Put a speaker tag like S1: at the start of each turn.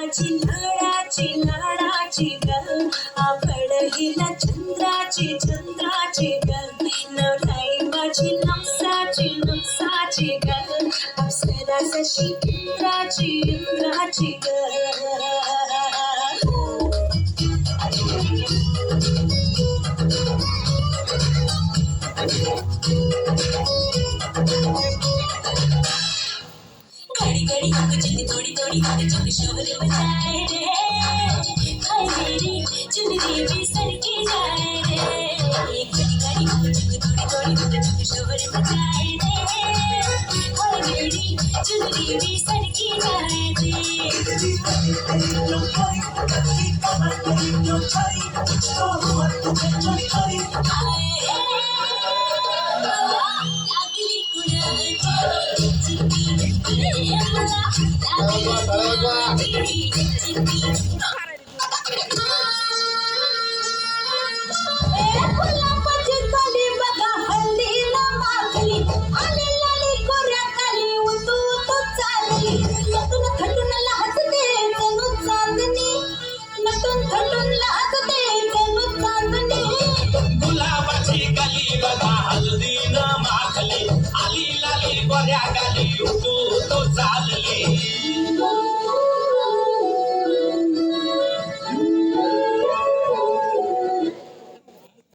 S1: माझी लाडाची लाडाची गल आवड हिला चंद्राची चंद्राची गल नवलाई माझी नमसाची नमसाची गल अप्सरा जशी इंद्राची इंद्राची गल घड़ी घड़ी हमको चुनी थोड़ी थोड़ी हमको चुक शोर रे हाय मेरी चुनरी भी जाए रे घड़ी घड़ी हमको चुक थोड़ी थोड़ी हमको शोर रे हाय मेरी चुनरी भी जाए रे
S2: हल्दी न माखली. आली लाली गोऱ्या गाली उठू